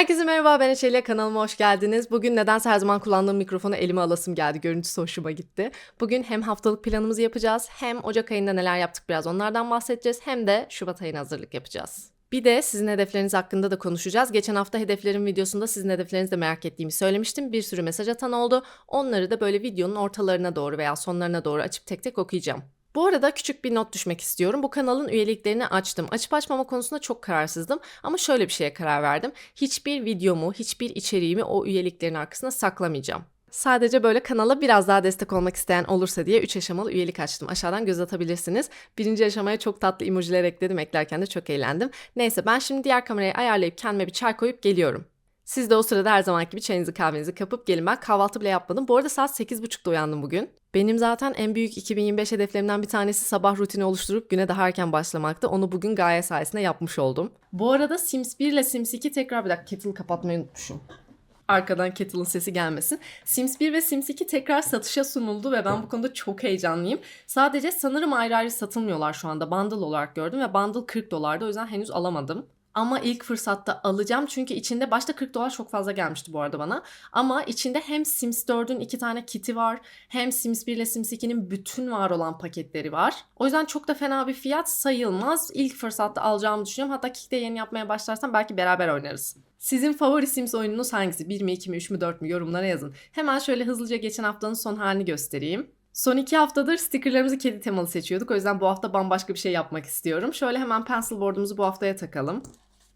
Herkese merhaba ben Eşeli kanalıma hoş geldiniz. Bugün nedense her zaman kullandığım mikrofonu elime alasım geldi. Görüntüsü hoşuma gitti. Bugün hem haftalık planımızı yapacağız hem Ocak ayında neler yaptık biraz onlardan bahsedeceğiz hem de Şubat ayına hazırlık yapacağız. Bir de sizin hedefleriniz hakkında da konuşacağız. Geçen hafta hedeflerim videosunda sizin hedeflerinizi de merak ettiğimi söylemiştim. Bir sürü mesaj atan oldu. Onları da böyle videonun ortalarına doğru veya sonlarına doğru açıp tek tek okuyacağım. Bu arada küçük bir not düşmek istiyorum. Bu kanalın üyeliklerini açtım. Açıp açmama konusunda çok kararsızdım ama şöyle bir şeye karar verdim. Hiçbir videomu, hiçbir içeriğimi o üyeliklerin arkasına saklamayacağım. Sadece böyle kanala biraz daha destek olmak isteyen olursa diye 3 aşamalı üyelik açtım. Aşağıdan göz atabilirsiniz. Birinci aşamaya çok tatlı emojiler ekledim. Eklerken de çok eğlendim. Neyse ben şimdi diğer kamerayı ayarlayıp kendime bir çay koyup geliyorum. Siz de o sırada her zamanki gibi çayınızı kahvenizi kapıp gelin. Ben kahvaltı bile yapmadım. Bu arada saat 8.30'da uyandım bugün. Benim zaten en büyük 2025 hedeflerimden bir tanesi sabah rutini oluşturup güne daha erken başlamaktı. Onu bugün gaye sayesinde yapmış oldum. Bu arada Sims 1 ile Sims 2 tekrar bir dakika kettle kapatmayı unutmuşum. Arkadan kettle'ın sesi gelmesin. Sims 1 ve Sims 2 tekrar satışa sunuldu ve ben bu konuda çok heyecanlıyım. Sadece sanırım ayrı ayrı satılmıyorlar şu anda. Bundle olarak gördüm ve bundle 40 dolardı o yüzden henüz alamadım. Ama ilk fırsatta alacağım çünkü içinde başta 40 dolar çok fazla gelmişti bu arada bana. Ama içinde hem Sims 4'ün iki tane kiti var hem Sims 1 ile Sims 2'nin bütün var olan paketleri var. O yüzden çok da fena bir fiyat sayılmaz. İlk fırsatta alacağımı düşünüyorum. Hatta Kick'te yeni yapmaya başlarsam belki beraber oynarız. Sizin favori Sims oyununuz hangisi? 1 mi, 2 mi, 3 mü, 4 mü? Yorumlara yazın. Hemen şöyle hızlıca geçen haftanın son halini göstereyim. Son iki haftadır stickerlarımızı kedi temalı seçiyorduk. O yüzden bu hafta bambaşka bir şey yapmak istiyorum. Şöyle hemen pencil board'umuzu bu haftaya takalım.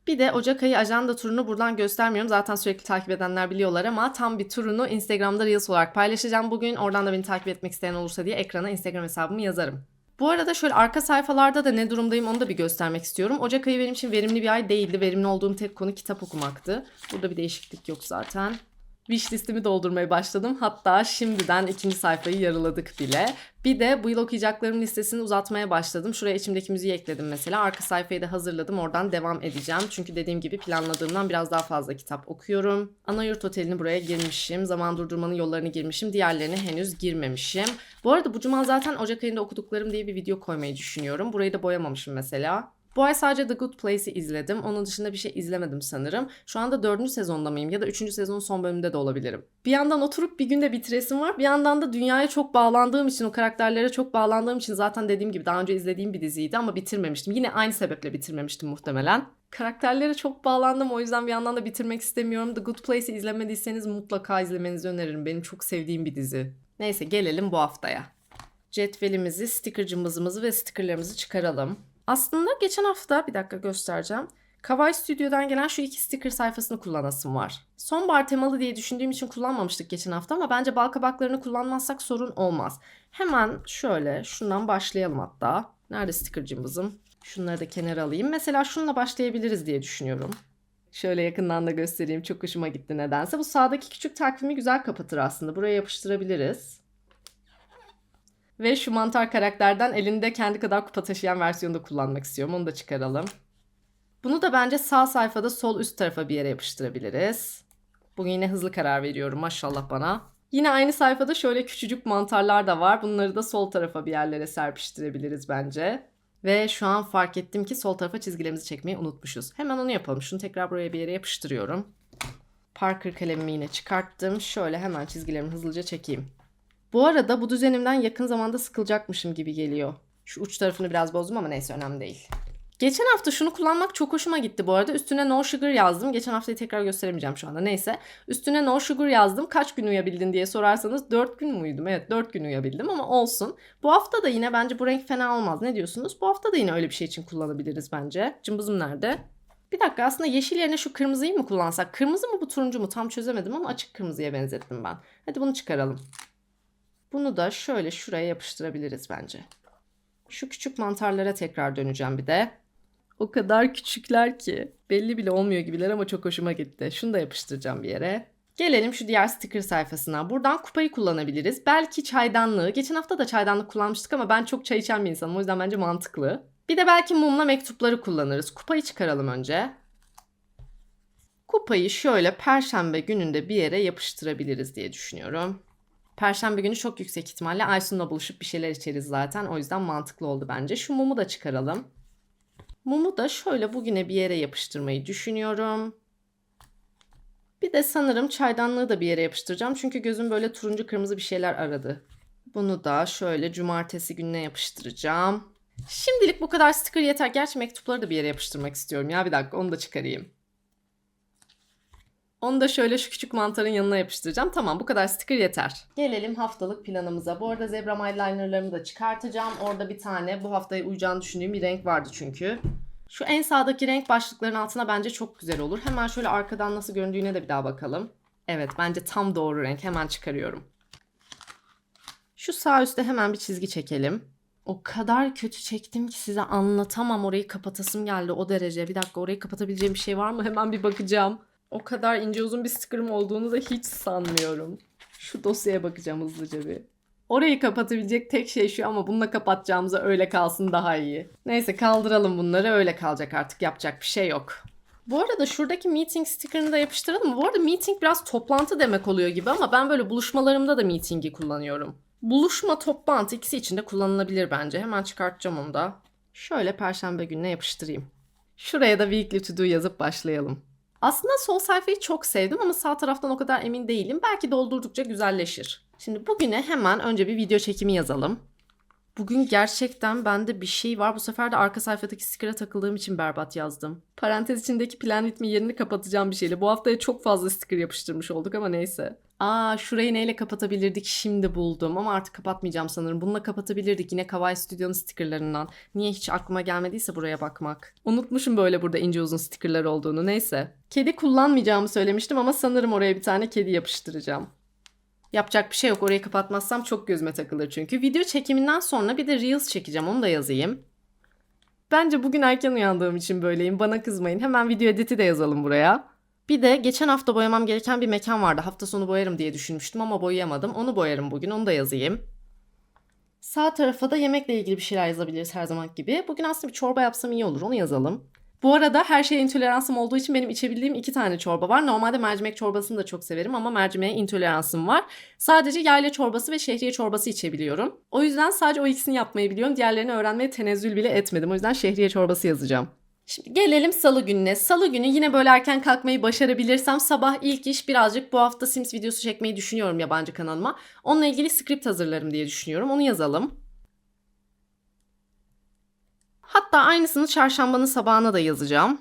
Bir de Ocak ayı ajanda turunu buradan göstermiyorum. Zaten sürekli takip edenler biliyorlar ama tam bir turunu Instagram'da Reels olarak paylaşacağım bugün. Oradan da beni takip etmek isteyen olursa diye ekrana Instagram hesabımı yazarım. Bu arada şöyle arka sayfalarda da ne durumdayım onu da bir göstermek istiyorum. Ocak ayı benim için verimli bir ay değildi. Verimli olduğum tek konu kitap okumaktı. Burada bir değişiklik yok zaten. Wish listemi doldurmaya başladım. Hatta şimdiden ikinci sayfayı yarıladık bile. Bir de bu yıl okuyacaklarım listesini uzatmaya başladım. Şuraya içimdeki müziği ekledim mesela. Arka sayfayı da hazırladım. Oradan devam edeceğim. Çünkü dediğim gibi planladığımdan biraz daha fazla kitap okuyorum. Ana yurt otelini buraya girmişim. Zaman durdurmanın yollarını girmişim. Diğerlerine henüz girmemişim. Bu arada bu cuma zaten Ocak ayında okuduklarım diye bir video koymayı düşünüyorum. Burayı da boyamamışım mesela. Bu ay sadece The Good Place'i izledim. Onun dışında bir şey izlemedim sanırım. Şu anda dördüncü sezonda mıyım ya da üçüncü sezonun son bölümünde de olabilirim. Bir yandan oturup bir günde bitiresim var. Bir yandan da dünyaya çok bağlandığım için, o karakterlere çok bağlandığım için zaten dediğim gibi daha önce izlediğim bir diziydi ama bitirmemiştim. Yine aynı sebeple bitirmemiştim muhtemelen. Karakterlere çok bağlandım o yüzden bir yandan da bitirmek istemiyorum. The Good Place'i izlemediyseniz mutlaka izlemenizi öneririm. Benim çok sevdiğim bir dizi. Neyse gelelim bu haftaya. Cetvelimizi, stickercımızı ve stickerlarımızı çıkaralım. Aslında geçen hafta bir dakika göstereceğim. Kawaii Stüdyo'dan gelen şu iki sticker sayfasını kullanasım var. Sonbahar temalı diye düşündüğüm için kullanmamıştık geçen hafta ama bence bal kabaklarını kullanmazsak sorun olmaz. Hemen şöyle şundan başlayalım hatta. Nerede stickercımızım? Şunları da kenara alayım. Mesela şununla başlayabiliriz diye düşünüyorum. Şöyle yakından da göstereyim. Çok hoşuma gitti nedense. Bu sağdaki küçük takvimi güzel kapatır aslında. Buraya yapıştırabiliriz. Ve şu mantar karakterden elinde kendi kadar kupa taşıyan versiyonu da kullanmak istiyorum. Onu da çıkaralım. Bunu da bence sağ sayfada sol üst tarafa bir yere yapıştırabiliriz. Bugün yine hızlı karar veriyorum maşallah bana. Yine aynı sayfada şöyle küçücük mantarlar da var. Bunları da sol tarafa bir yerlere serpiştirebiliriz bence. Ve şu an fark ettim ki sol tarafa çizgilerimizi çekmeyi unutmuşuz. Hemen onu yapalım. Şunu tekrar buraya bir yere yapıştırıyorum. Parker kalemimi yine çıkarttım. Şöyle hemen çizgilerimi hızlıca çekeyim. Bu arada bu düzenimden yakın zamanda sıkılacakmışım gibi geliyor. Şu uç tarafını biraz bozdum ama neyse önemli değil. Geçen hafta şunu kullanmak çok hoşuma gitti bu arada. Üstüne no sugar yazdım. Geçen haftayı tekrar gösteremeyeceğim şu anda. Neyse. Üstüne no sugar yazdım. Kaç gün uyuyabildin diye sorarsanız 4 gün mü uyudum? Evet 4 gün uyuyabildim ama olsun. Bu hafta da yine bence bu renk fena olmaz. Ne diyorsunuz? Bu hafta da yine öyle bir şey için kullanabiliriz bence. Cımbızım nerede? Bir dakika aslında yeşil yerine şu kırmızıyı mı kullansak? Kırmızı mı bu turuncu mu? Tam çözemedim ama açık kırmızıya benzettim ben. Hadi bunu çıkaralım. Bunu da şöyle şuraya yapıştırabiliriz bence. Şu küçük mantarlara tekrar döneceğim bir de. O kadar küçükler ki. Belli bile olmuyor gibiler ama çok hoşuma gitti. Şunu da yapıştıracağım bir yere. Gelelim şu diğer sticker sayfasına. Buradan kupayı kullanabiliriz. Belki çaydanlığı. Geçen hafta da çaydanlık kullanmıştık ama ben çok çay içen bir insanım. O yüzden bence mantıklı. Bir de belki mumla mektupları kullanırız. Kupayı çıkaralım önce. Kupayı şöyle perşembe gününde bir yere yapıştırabiliriz diye düşünüyorum. Perşembe günü çok yüksek ihtimalle Aysun'la buluşup bir şeyler içeriz zaten. O yüzden mantıklı oldu bence. Şu mumu da çıkaralım. Mumu da şöyle bugüne bir yere yapıştırmayı düşünüyorum. de sanırım çaydanlığı da bir yere yapıştıracağım. Çünkü gözüm böyle turuncu kırmızı bir şeyler aradı. Bunu da şöyle cumartesi gününe yapıştıracağım. Şimdilik bu kadar sticker yeter. Gerçi mektupları da bir yere yapıştırmak istiyorum. Ya bir dakika onu da çıkarayım. Onu da şöyle şu küçük mantarın yanına yapıştıracağım. Tamam bu kadar sticker yeter. Gelelim haftalık planımıza. Bu arada zebra eyelinerlarımı da çıkartacağım. Orada bir tane bu haftaya uyacağını düşündüğüm bir renk vardı çünkü. Şu en sağdaki renk başlıkların altına bence çok güzel olur. Hemen şöyle arkadan nasıl göründüğüne de bir daha bakalım. Evet bence tam doğru renk. Hemen çıkarıyorum. Şu sağ üstte hemen bir çizgi çekelim. O kadar kötü çektim ki size anlatamam. Orayı kapatasım geldi o derece. Bir dakika orayı kapatabileceğim bir şey var mı? Hemen bir bakacağım. O kadar ince uzun bir sticker'ım olduğunu da hiç sanmıyorum. Şu dosyaya bakacağım hızlıca bir. Orayı kapatabilecek tek şey şu ama bununla kapatacağımıza öyle kalsın daha iyi. Neyse kaldıralım bunları öyle kalacak artık yapacak bir şey yok. Bu arada şuradaki meeting sticker'ını da yapıştıralım mı? Bu arada meeting biraz toplantı demek oluyor gibi ama ben böyle buluşmalarımda da meeting'i kullanıyorum. Buluşma, toplantı ikisi için de kullanılabilir bence. Hemen çıkartacağım onu da. Şöyle perşembe gününe yapıştırayım. Şuraya da weekly to do yazıp başlayalım. Aslında sol sayfayı çok sevdim ama sağ taraftan o kadar emin değilim. Belki doldurdukça güzelleşir. Şimdi bugüne hemen önce bir video çekimi yazalım. Bugün gerçekten bende bir şey var. Bu sefer de arka sayfadaki sticker'a takıldığım için berbat yazdım. Parantez içindeki plan ritmi yerini kapatacağım bir şeyle. Bu haftaya çok fazla sticker yapıştırmış olduk ama neyse. Aa şurayı neyle kapatabilirdik şimdi buldum ama artık kapatmayacağım sanırım. Bununla kapatabilirdik yine Kawaii Studio'nun stickerlarından. Niye hiç aklıma gelmediyse buraya bakmak. Unutmuşum böyle burada ince uzun stickerlar olduğunu neyse. Kedi kullanmayacağımı söylemiştim ama sanırım oraya bir tane kedi yapıştıracağım. Yapacak bir şey yok. Orayı kapatmazsam çok gözüme takılır çünkü. Video çekiminden sonra bir de Reels çekeceğim. Onu da yazayım. Bence bugün erken uyandığım için böyleyim. Bana kızmayın. Hemen video editi de yazalım buraya. Bir de geçen hafta boyamam gereken bir mekan vardı. Hafta sonu boyarım diye düşünmüştüm ama boyayamadım. Onu boyarım bugün. Onu da yazayım. Sağ tarafa da yemekle ilgili bir şeyler yazabiliriz her zaman gibi. Bugün aslında bir çorba yapsam iyi olur. Onu yazalım. Bu arada her şeye intoleransım olduğu için benim içebildiğim iki tane çorba var. Normalde mercimek çorbasını da çok severim ama mercimeğe intoleransım var. Sadece yayla çorbası ve şehriye çorbası içebiliyorum. O yüzden sadece o ikisini yapmayı biliyorum. Diğerlerini öğrenmeye tenezzül bile etmedim. O yüzden şehriye çorbası yazacağım. Şimdi gelelim salı gününe. Salı günü yine böyle erken kalkmayı başarabilirsem sabah ilk iş birazcık bu hafta Sims videosu çekmeyi düşünüyorum yabancı kanalıma. Onunla ilgili script hazırlarım diye düşünüyorum. Onu yazalım. Hatta aynısını çarşambanın sabahına da yazacağım.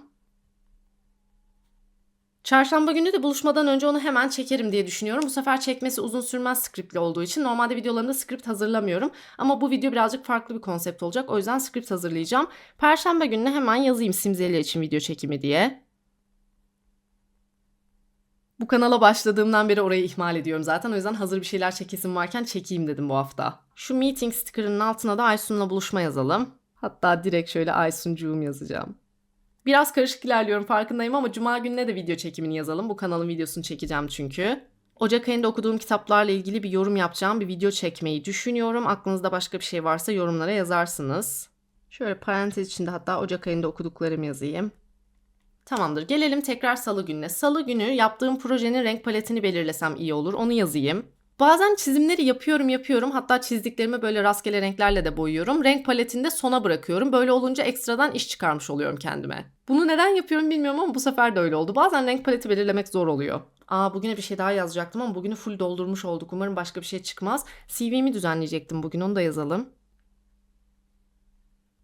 Çarşamba günü de buluşmadan önce onu hemen çekerim diye düşünüyorum. Bu sefer çekmesi uzun sürmez scriptli olduğu için. Normalde videolarımda script hazırlamıyorum. Ama bu video birazcık farklı bir konsept olacak. O yüzden script hazırlayacağım. Perşembe gününe hemen yazayım Simzelia için video çekimi diye. Bu kanala başladığımdan beri orayı ihmal ediyorum zaten. O yüzden hazır bir şeyler çekesim varken çekeyim dedim bu hafta. Şu meeting sticker'ının altına da Aysun'la buluşma yazalım. Hatta direkt şöyle Aysuncuğum yazacağım. Biraz karışık ilerliyorum farkındayım ama cuma gününe de video çekimini yazalım. Bu kanalın videosunu çekeceğim çünkü. Ocak ayında okuduğum kitaplarla ilgili bir yorum yapacağım bir video çekmeyi düşünüyorum. Aklınızda başka bir şey varsa yorumlara yazarsınız. Şöyle parantez içinde hatta Ocak ayında okuduklarımı yazayım. Tamamdır. Gelelim tekrar salı gününe. Salı günü yaptığım projenin renk paletini belirlesem iyi olur. Onu yazayım. Bazen çizimleri yapıyorum yapıyorum hatta çizdiklerimi böyle rastgele renklerle de boyuyorum. Renk paletini de sona bırakıyorum. Böyle olunca ekstradan iş çıkarmış oluyorum kendime. Bunu neden yapıyorum bilmiyorum ama bu sefer de öyle oldu. Bazen renk paleti belirlemek zor oluyor. Aa bugüne bir şey daha yazacaktım ama bugünü full doldurmuş olduk. Umarım başka bir şey çıkmaz. CV'mi düzenleyecektim bugün onu da yazalım.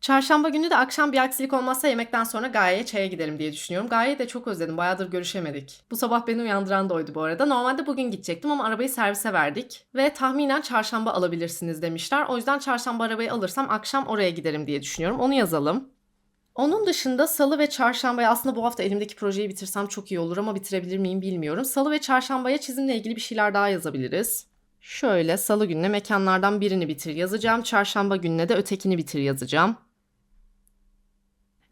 Çarşamba günü de akşam bir aksilik olmazsa yemekten sonra Gaye'ye çaya gidelim diye düşünüyorum. Gaye'yi de çok özledim. Bayağıdır görüşemedik. Bu sabah beni uyandıran da oydu bu arada. Normalde bugün gidecektim ama arabayı servise verdik. Ve tahminen çarşamba alabilirsiniz demişler. O yüzden çarşamba arabayı alırsam akşam oraya giderim diye düşünüyorum. Onu yazalım. Onun dışında salı ve çarşambaya aslında bu hafta elimdeki projeyi bitirsem çok iyi olur ama bitirebilir miyim bilmiyorum. Salı ve çarşambaya çizimle ilgili bir şeyler daha yazabiliriz. Şöyle salı gününe mekanlardan birini bitir yazacağım. Çarşamba gününe de ötekini bitir yazacağım.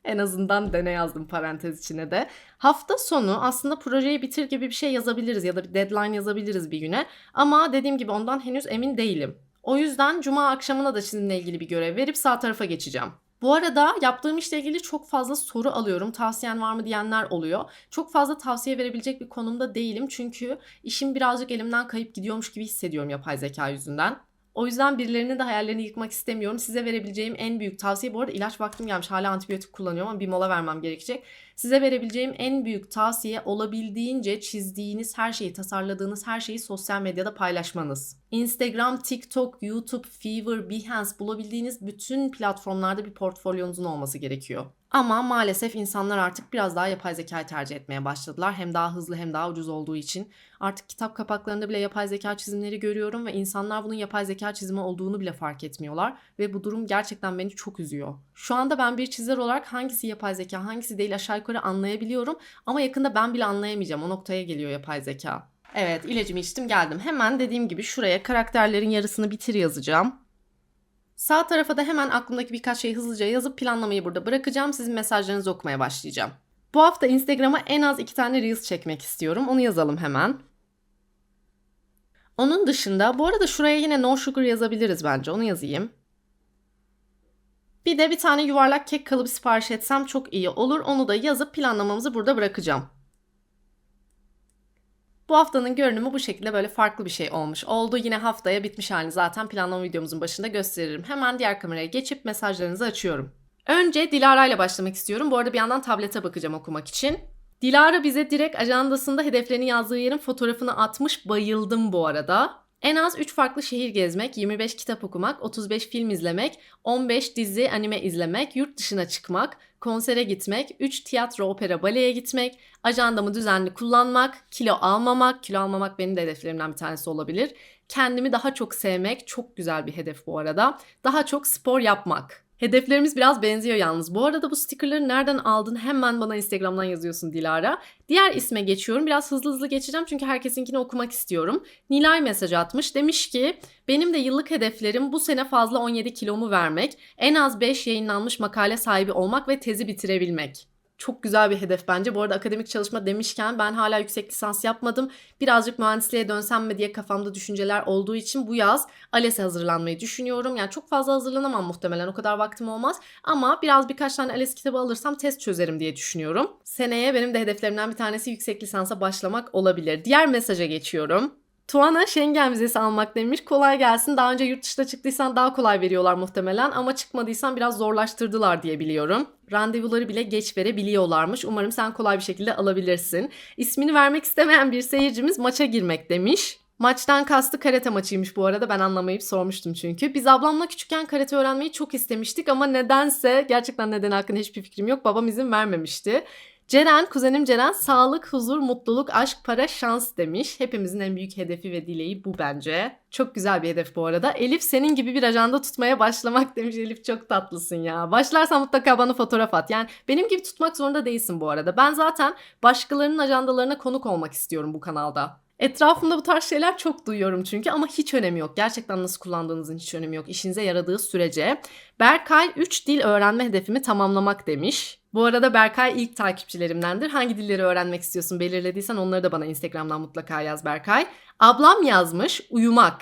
En azından dene yazdım parantez içine de. Hafta sonu aslında projeyi bitir gibi bir şey yazabiliriz ya da bir deadline yazabiliriz bir güne. Ama dediğim gibi ondan henüz emin değilim. O yüzden cuma akşamına da sizinle ilgili bir görev verip sağ tarafa geçeceğim. Bu arada yaptığım işle ilgili çok fazla soru alıyorum. Tavsiyen var mı diyenler oluyor. Çok fazla tavsiye verebilecek bir konumda değilim. Çünkü işim birazcık elimden kayıp gidiyormuş gibi hissediyorum yapay zeka yüzünden. O yüzden birilerinin de hayallerini yıkmak istemiyorum. Size verebileceğim en büyük tavsiye bu arada ilaç vaktim gelmiş. Hala antibiyotik kullanıyorum ama bir mola vermem gerekecek. Size verebileceğim en büyük tavsiye olabildiğince çizdiğiniz her şeyi, tasarladığınız her şeyi sosyal medyada paylaşmanız. Instagram, TikTok, YouTube, Fiverr, Behance bulabildiğiniz bütün platformlarda bir portfolyonuzun olması gerekiyor. Ama maalesef insanlar artık biraz daha yapay zekayı tercih etmeye başladılar. Hem daha hızlı hem daha ucuz olduğu için. Artık kitap kapaklarında bile yapay zeka çizimleri görüyorum ve insanlar bunun yapay zeka çizimi olduğunu bile fark etmiyorlar. Ve bu durum gerçekten beni çok üzüyor. Şu anda ben bir çizer olarak hangisi yapay zeka hangisi değil aşağı yukarı anlayabiliyorum. Ama yakında ben bile anlayamayacağım. O noktaya geliyor yapay zeka. Evet ilacımı içtim geldim. Hemen dediğim gibi şuraya karakterlerin yarısını bitir yazacağım. Sağ tarafa da hemen aklımdaki birkaç şeyi hızlıca yazıp planlamayı burada bırakacağım. Sizin mesajlarınızı okumaya başlayacağım. Bu hafta Instagram'a en az iki tane Reels çekmek istiyorum. Onu yazalım hemen. Onun dışında bu arada şuraya yine no sugar yazabiliriz bence. Onu yazayım. Bir de bir tane yuvarlak kek kalıbı sipariş etsem çok iyi olur. Onu da yazıp planlamamızı burada bırakacağım. Bu haftanın görünümü bu şekilde böyle farklı bir şey olmuş oldu. Yine haftaya bitmiş halini zaten planlama videomuzun başında gösteririm. Hemen diğer kameraya geçip mesajlarınızı açıyorum. Önce Dilara ile başlamak istiyorum. Bu arada bir yandan tablete bakacağım okumak için. Dilara bize direkt ajandasında hedeflerini yazdığı yerin fotoğrafını atmış. Bayıldım bu arada. En az 3 farklı şehir gezmek, 25 kitap okumak, 35 film izlemek, 15 dizi, anime izlemek, yurt dışına çıkmak, konsere gitmek, 3 tiyatro, opera, baleye gitmek, ajandamı düzenli kullanmak, kilo almamak, kilo almamak benim de hedeflerimden bir tanesi olabilir. Kendimi daha çok sevmek, çok güzel bir hedef bu arada. Daha çok spor yapmak. Hedeflerimiz biraz benziyor yalnız. Bu arada bu stickerları nereden aldın hemen bana Instagram'dan yazıyorsun Dilara. Diğer isme geçiyorum. Biraz hızlı hızlı geçeceğim çünkü herkesinkini okumak istiyorum. Nilay mesaj atmış. Demiş ki benim de yıllık hedeflerim bu sene fazla 17 kilomu vermek, en az 5 yayınlanmış makale sahibi olmak ve tezi bitirebilmek çok güzel bir hedef bence. Bu arada akademik çalışma demişken ben hala yüksek lisans yapmadım. Birazcık mühendisliğe dönsem mi diye kafamda düşünceler olduğu için bu yaz ALES'e hazırlanmayı düşünüyorum. Yani çok fazla hazırlanamam muhtemelen o kadar vaktim olmaz. Ama biraz birkaç tane ALES kitabı alırsam test çözerim diye düşünüyorum. Seneye benim de hedeflerimden bir tanesi yüksek lisansa başlamak olabilir. Diğer mesaja geçiyorum. Tuana Schengen vizesi almak demiş. Kolay gelsin. Daha önce yurt dışına çıktıysan daha kolay veriyorlar muhtemelen ama çıkmadıysan biraz zorlaştırdılar diye biliyorum. Randevuları bile geç verebiliyorlarmış. Umarım sen kolay bir şekilde alabilirsin. İsmini vermek istemeyen bir seyircimiz maça girmek demiş. Maçtan kastı karate maçıymış bu arada ben anlamayıp sormuştum çünkü. Biz ablamla küçükken karate öğrenmeyi çok istemiştik ama nedense gerçekten neden hakkında hiçbir fikrim yok. Babam izin vermemişti. Ceren, kuzenim Ceren sağlık, huzur, mutluluk, aşk, para, şans demiş. Hepimizin en büyük hedefi ve dileği bu bence. Çok güzel bir hedef bu arada. Elif senin gibi bir ajanda tutmaya başlamak demiş. Elif çok tatlısın ya. Başlarsan mutlaka bana fotoğraf at. Yani benim gibi tutmak zorunda değilsin bu arada. Ben zaten başkalarının ajandalarına konuk olmak istiyorum bu kanalda. Etrafımda bu tarz şeyler çok duyuyorum çünkü ama hiç önemi yok. Gerçekten nasıl kullandığınızın hiç önemi yok. İşinize yaradığı sürece. Berkay 3 dil öğrenme hedefimi tamamlamak demiş. Bu arada Berkay ilk takipçilerimdendir. Hangi dilleri öğrenmek istiyorsun belirlediysen onları da bana Instagram'dan mutlaka yaz Berkay. Ablam yazmış uyumak.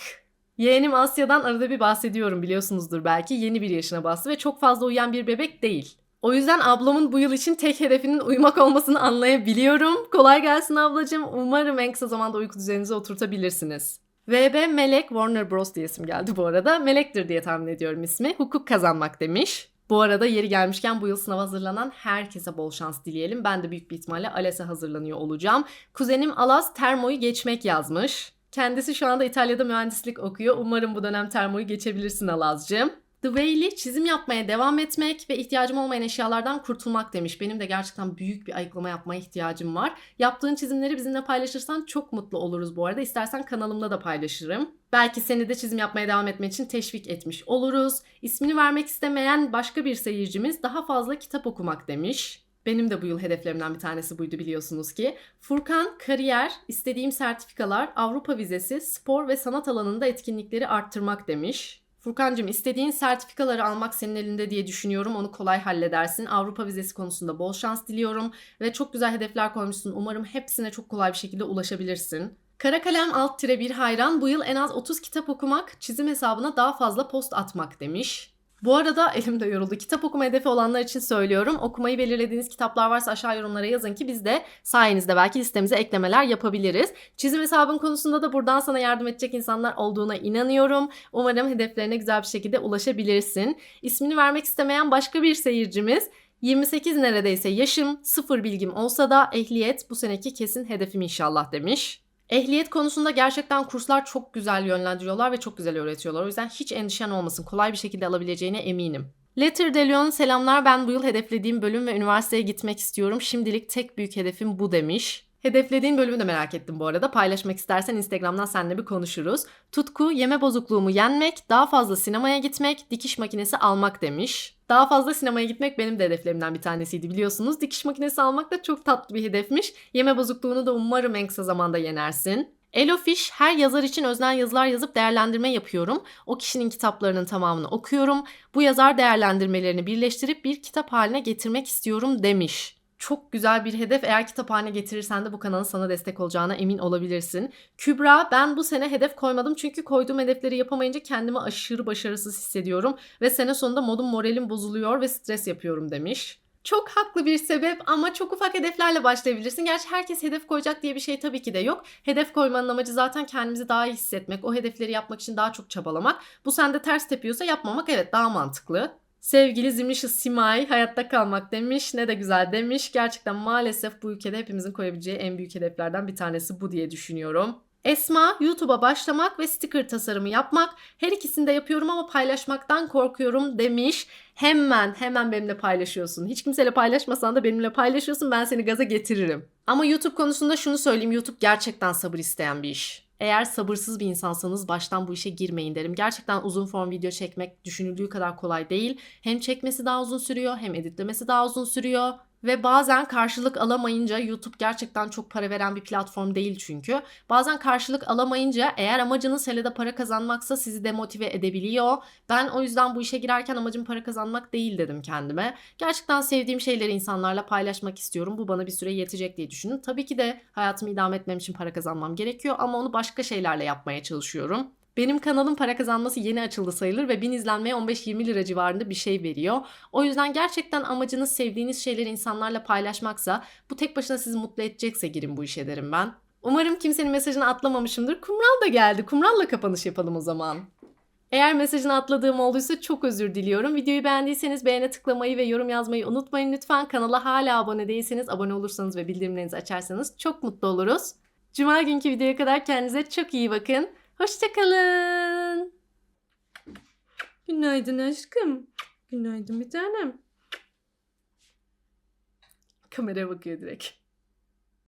Yeğenim Asya'dan arada bir bahsediyorum biliyorsunuzdur belki. Yeni bir yaşına bastı ve çok fazla uyuyan bir bebek değil. O yüzden ablamın bu yıl için tek hedefinin uyumak olmasını anlayabiliyorum. Kolay gelsin ablacığım. Umarım en kısa zamanda uyku düzeninizi oturtabilirsiniz. VB Melek Warner Bros diye isim geldi bu arada. Melek'tir diye tahmin ediyorum ismi. Hukuk kazanmak demiş. Bu arada yeri gelmişken bu yıl sınava hazırlanan herkese bol şans dileyelim. Ben de büyük bir ihtimalle ALES'e hazırlanıyor olacağım. Kuzenim Alaz termoyu geçmek yazmış. Kendisi şu anda İtalya'da mühendislik okuyor. Umarım bu dönem termoyu geçebilirsin Alazcığım. The Whale'i çizim yapmaya devam etmek ve ihtiyacım olmayan eşyalardan kurtulmak demiş. Benim de gerçekten büyük bir ayıklama yapmaya ihtiyacım var. Yaptığın çizimleri bizimle paylaşırsan çok mutlu oluruz bu arada. İstersen kanalımda da paylaşırım. Belki seni de çizim yapmaya devam etmen için teşvik etmiş oluruz. İsmini vermek istemeyen başka bir seyircimiz daha fazla kitap okumak demiş. Benim de bu yıl hedeflerimden bir tanesi buydu biliyorsunuz ki. Furkan, kariyer, istediğim sertifikalar, Avrupa vizesi, spor ve sanat alanında etkinlikleri arttırmak demiş. Furkancığım istediğin sertifikaları almak senin elinde diye düşünüyorum. Onu kolay halledersin. Avrupa vizesi konusunda bol şans diliyorum. Ve çok güzel hedefler koymuşsun. Umarım hepsine çok kolay bir şekilde ulaşabilirsin. Kara kalem alt tire bir hayran bu yıl en az 30 kitap okumak, çizim hesabına daha fazla post atmak demiş. Bu arada elim de yoruldu. Kitap okuma hedefi olanlar için söylüyorum. Okumayı belirlediğiniz kitaplar varsa aşağı yorumlara yazın ki biz de sayenizde belki listemize eklemeler yapabiliriz. Çizim hesabın konusunda da buradan sana yardım edecek insanlar olduğuna inanıyorum. Umarım hedeflerine güzel bir şekilde ulaşabilirsin. İsmini vermek istemeyen başka bir seyircimiz 28 neredeyse yaşım, sıfır bilgim olsa da ehliyet bu seneki kesin hedefim inşallah demiş. Ehliyet konusunda gerçekten kurslar çok güzel yönlendiriyorlar ve çok güzel öğretiyorlar. O yüzden hiç endişen olmasın. Kolay bir şekilde alabileceğine eminim. Letter de Leon selamlar ben bu yıl hedeflediğim bölüm ve üniversiteye gitmek istiyorum. Şimdilik tek büyük hedefim bu demiş. Hedeflediğin bölümü de merak ettim bu arada. Paylaşmak istersen Instagram'dan seninle bir konuşuruz. Tutku, yeme bozukluğumu yenmek, daha fazla sinemaya gitmek, dikiş makinesi almak demiş. Daha fazla sinemaya gitmek benim de hedeflerimden bir tanesiydi biliyorsunuz. Dikiş makinesi almak da çok tatlı bir hedefmiş. Yeme bozukluğunu da umarım en kısa zamanda yenersin. Elofish her yazar için öznel yazılar yazıp değerlendirme yapıyorum. O kişinin kitaplarının tamamını okuyorum. Bu yazar değerlendirmelerini birleştirip bir kitap haline getirmek istiyorum demiş. Çok güzel bir hedef. Eğer kitap haline getirirsen de bu kanalın sana destek olacağına emin olabilirsin. Kübra ben bu sene hedef koymadım çünkü koyduğum hedefleri yapamayınca kendimi aşırı başarısız hissediyorum ve sene sonunda modum moralim bozuluyor ve stres yapıyorum demiş. Çok haklı bir sebep ama çok ufak hedeflerle başlayabilirsin. Gerçi herkes hedef koyacak diye bir şey tabii ki de yok. Hedef koymanın amacı zaten kendimizi daha iyi hissetmek, o hedefleri yapmak için daha çok çabalamak. Bu sende ters tepiyorsa yapmamak evet daha mantıklı. Sevgili Zimişi Simay hayatta kalmak demiş. Ne de güzel demiş. Gerçekten maalesef bu ülkede hepimizin koyabileceği en büyük hedeflerden bir tanesi bu diye düşünüyorum. Esma, YouTube'a başlamak ve sticker tasarımı yapmak. Her ikisini de yapıyorum ama paylaşmaktan korkuyorum demiş. Hemen hemen benimle paylaşıyorsun. Hiç kimseyle paylaşmasan da benimle paylaşıyorsun. Ben seni gaza getiririm. Ama YouTube konusunda şunu söyleyeyim. YouTube gerçekten sabır isteyen bir iş. Eğer sabırsız bir insansanız baştan bu işe girmeyin derim. Gerçekten uzun form video çekmek düşünüldüğü kadar kolay değil. Hem çekmesi daha uzun sürüyor hem editlemesi daha uzun sürüyor. Ve bazen karşılık alamayınca YouTube gerçekten çok para veren bir platform değil çünkü. Bazen karşılık alamayınca eğer amacınız hele de para kazanmaksa sizi demotive edebiliyor. Ben o yüzden bu işe girerken amacım para kazanmak değil dedim kendime. Gerçekten sevdiğim şeyleri insanlarla paylaşmak istiyorum. Bu bana bir süre yetecek diye düşündüm. Tabii ki de hayatımı idame etmem için para kazanmam gerekiyor ama onu başka şeylerle yapmaya çalışıyorum. Benim kanalım para kazanması yeni açıldı sayılır ve 1000 izlenmeye 15-20 lira civarında bir şey veriyor. O yüzden gerçekten amacınız sevdiğiniz şeyleri insanlarla paylaşmaksa, bu tek başına sizi mutlu edecekse girin bu işe derim ben. Umarım kimsenin mesajını atlamamışımdır. Kumral da geldi. Kumral'la kapanış yapalım o zaman. Eğer mesajını atladığım olduysa çok özür diliyorum. Videoyu beğendiyseniz beğene tıklamayı ve yorum yazmayı unutmayın lütfen. Kanala hala abone değilseniz abone olursanız ve bildirimlerinizi açarsanız çok mutlu oluruz. Cuma günkü videoya kadar kendinize çok iyi bakın. Hoşçakalın. Günaydın aşkım. Günaydın bir tanem. Kameraya bakıyor direkt.